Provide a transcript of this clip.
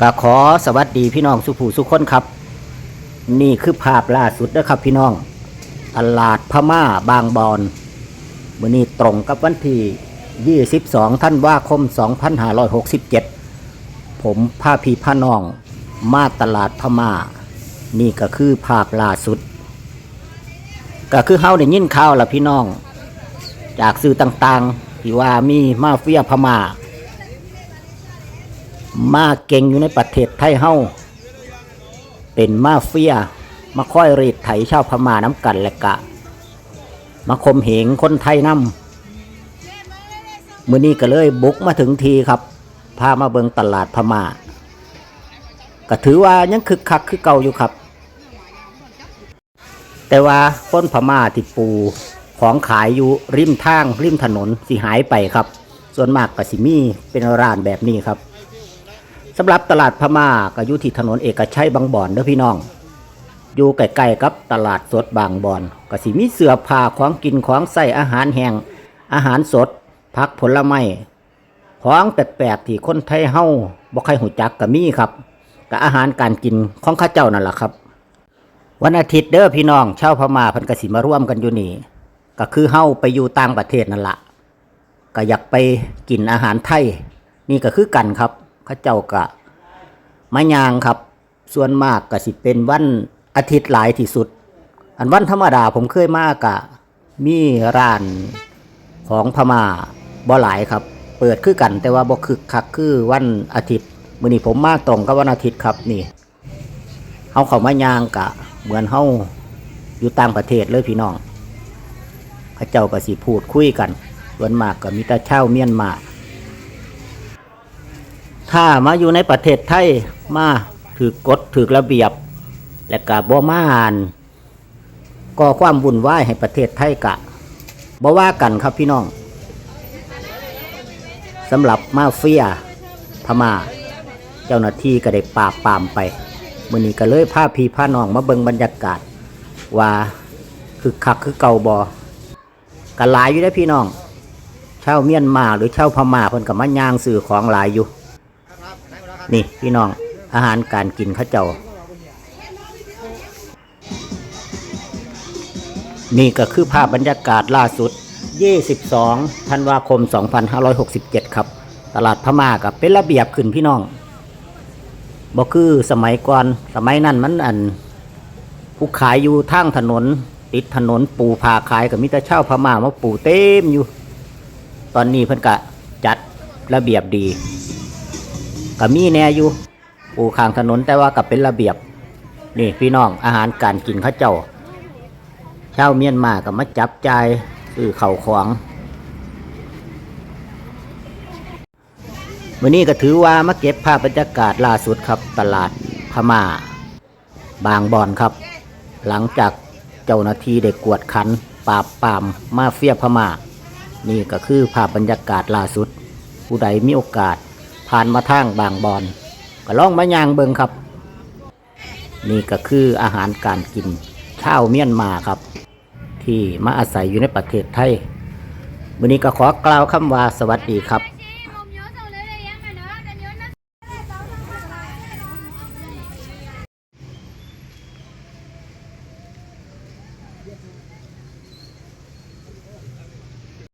ก็ขอสวัสดีพี่น้องสุภูสุขคนครับ นี่คือภาพล่าสุดนะครับพี่น้องตลาดพม่าบางบอนมื่อนี้ตรงกับวันที่ 22 ท่านว่าคม 2567 ผมพาพี่พาน้องมาตลาดพม่า นี่ก็คือภาพล่าสุด ก็คือเฮาได้ยินข่าวละพี่น้อง จากสื่อต่างๆที่ว่ามีมาเฟียพม่า มาเก่งอยู่ในประเทศไทยเฮาเป็นมาเฟีย มาค่อยรีดไถชาวพม่าน้ำกันและกะ มาคมเหงคนไทยนำมือนี้ก็เลยบุกมาถึงทีครับ พามาเบิงตลาดพม่าก็ถือว่ายังคึกคักคือเก่าอยู่ครับ แต่ว่าคนพม่าที่ปูของขายอยู่ริมทางริมถนนสิหายไปครับ ส่วนมากก็สิมีเป็นร้านแบบนี้ครับ สำหรับตลาดพม่าก็อยู่ที่ถนนเอกชัยบางบ่อนเด้อพี่น้อง อยู่ใกล้ๆกับตลาดสดบางบ่อนก็สิมีเสื้อผ้าของกินของใส่อาหารแห้งอาหารสดผักผลไม้ของแปลกๆที่คนไทยเฮาบ่ใครหูจักก็มีครับกับอาหารการกินของข้าเจ้านั่นแหละครับ วันอาทิตย์เด้อพี่น้องชาวพม่าเพิ่นก็สิมาร่วมกันอยู่นี่ก็คือเฮาไปอยู่ต่างประเทศนั่นละก็อยากไปกินอาหารไทย นี่ก็คือกันครับ เข้าเจ้ากะมายางครับ ส่วนมากก็สิเป็นวันอาทิตย์หลายที่สุด อันวันธรรมดาผมเคยมากะมีร้านของพม่าบ่หลายครับ เปิดคือกันแต่ว่าบ่คึกคักคือวันอาทิตย์มื้อนี้ผมมาตรงกับวันอาทิตย์ครับนี่เฮาเข้ามายางกะ เหมือนเฮาอยู่ต่างประเทศเลยพี่น้องเข้าเจ้าก็สิพูดคุยกันส่วนมากก็มีแต่ชาวเมียนมา ถ้ามาอยู่ในประเทศไทยมาถือกฎถือระเบียบ และกะบ่มาอ่านก็ความวุ่นวายให้ประเทศไทยกะบ่ว่ากันครับพี่น้องสำหรับมาเฟียพม่า เจ้าหน้าที่ก็ได้ปราบปรามไปมื้อนี้ก็เลยพาพี่พาน้องมาเบิ่งบรรยากาศ ว่าคือคักคือเก่าบ่ก็หลายอยู่ได้พี่น้องเช่าเมียนมาหรือเช่าพม่าเพิ่นก็มายางซื้อของหลายอยู่ นี่พี่น้องอาหารการกินข้าเจ้า นี่ก็คือภาพบรรยากาศล่าสุด 22 ธันวาคม 2567 ครับ ตลาดพม่ากับเป็นระเบียบขึ้นพี่น้องบ่คือสมัยก่อนสมัยนั้นมันอัน ผู้ขายอยู่ทางถนน ติดถนนปูพาขายกับมิตรเช่าพม่ามาปูเต็มอยู่ ตอนนี้เพิ่นกะจัดระเบียบดี ก็มีแน่อยู่ปูข้างถนนแต่ว่ากับเป็นระเบียบ นี่พี่น้องอาหารการกินข้าเจ้าชาวเมียนมาก็มาจับใจ่ายซื้อเข่าวของวันนี้ก็ถือว่ามาเก็บภาพบรรยากาศล่าสุดครับ ตลาดพม่า บางบอนครับ หลังจากเจ้าหน้าที่ได้กวดขันปราบปรามมาเฟียพม่า นี่ก็คือภาพบรรยากาศล่าสุด ผู้ใดมีโอกาส ผ่านมาทางบางบอนก็ล่องมายางเบิงครับ นี่ก็คืออาหารการกินชาวเมียนมาครับ ที่มาอาศัยอยู่ในประเทศไทยวันนี้ก็ขอกล่าวคำว่าสวัสดีครับ